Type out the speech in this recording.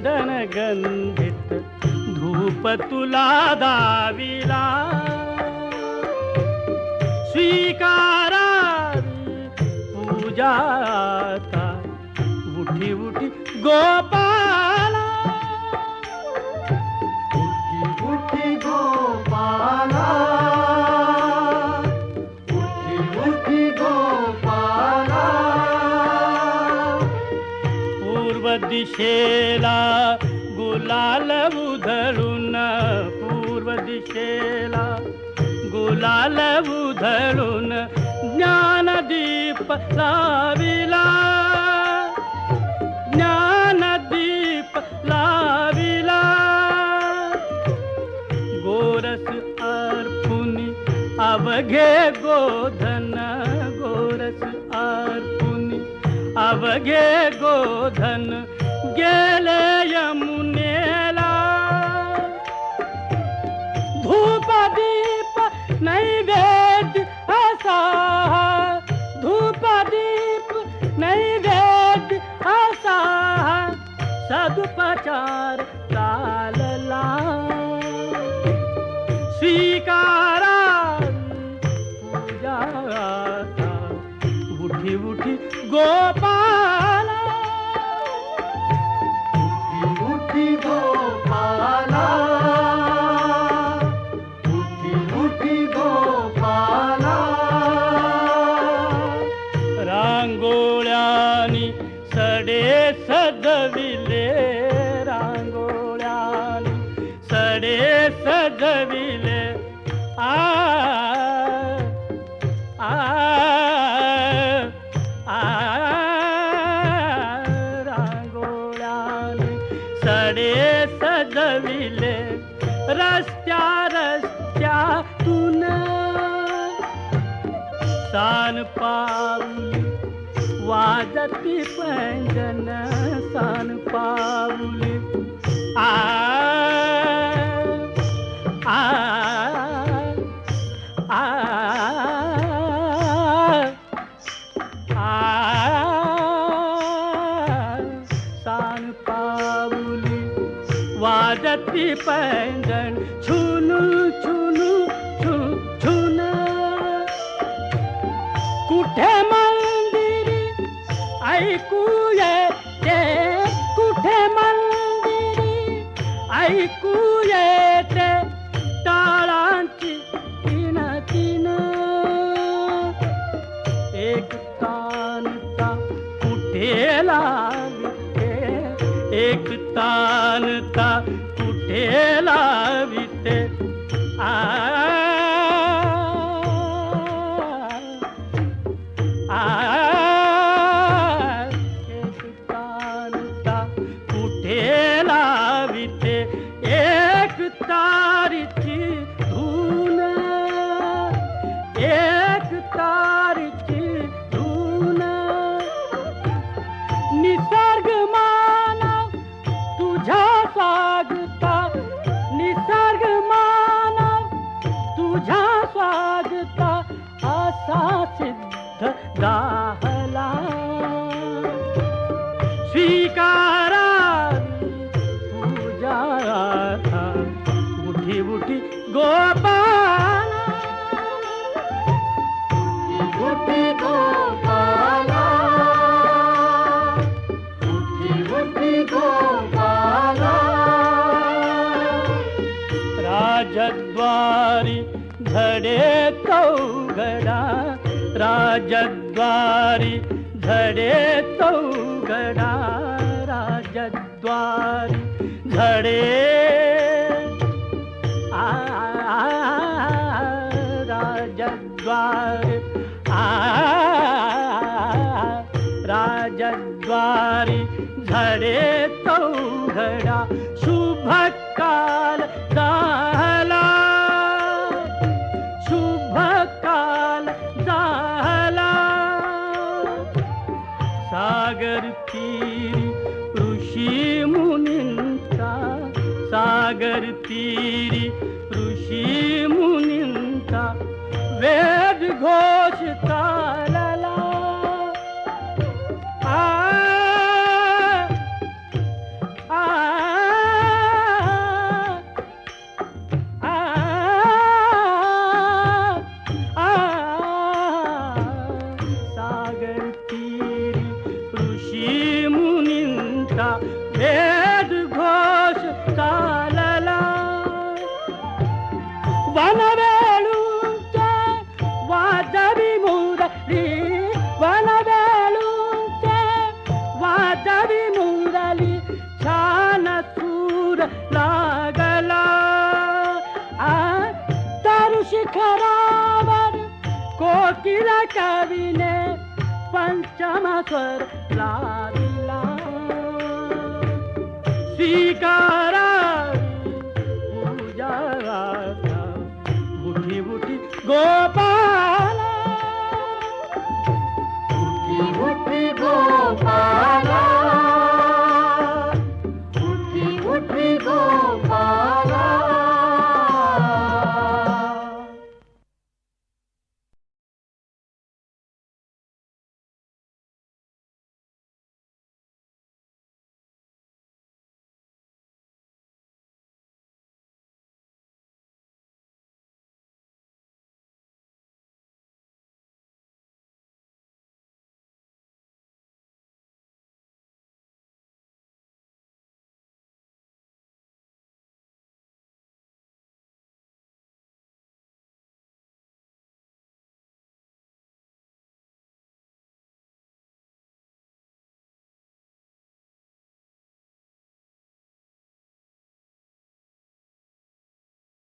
चंदन गंधित धूप तुला दाविला स्वीकारावी पूजा आता उठी उठी गोपाला दिशेला गुलाल उधळून पूर्व दिशेला. गुलाल उधळून ज्ञानदीप लाविला. ज्ञानदीप लाविला. गोरस अर्पुनी अवघे गोधन गोरस अर्पुनी अवघे गोधन सदुपचार चालला. स्वीकारा पूजा उठी उठी गोपाला. उठी उठी गोपाला. उठी उठी गोपाला. रांगोळ्यानी सडे सजविले. सजविले आ आ सडे सजविले. रस्त्या रस्त्यातून सान पाऊली वाजती पैंजन सान पाऊली. आ वाजती गोपाला. उठी गोपाला. उठी उठी गोपाला. राजद्वारी धडे चौघडा राजद्वारी धडे चौघडा राजद्वारी धडे राजद्वारे आ राजद्वारी धडे चौघडा शुभ काल झाला शुभ काल झाला सागर तीरी ऋषी मुनींचा सागर तीरी कोकिल कवीने पंचम स्वर लाविला. श्रीकार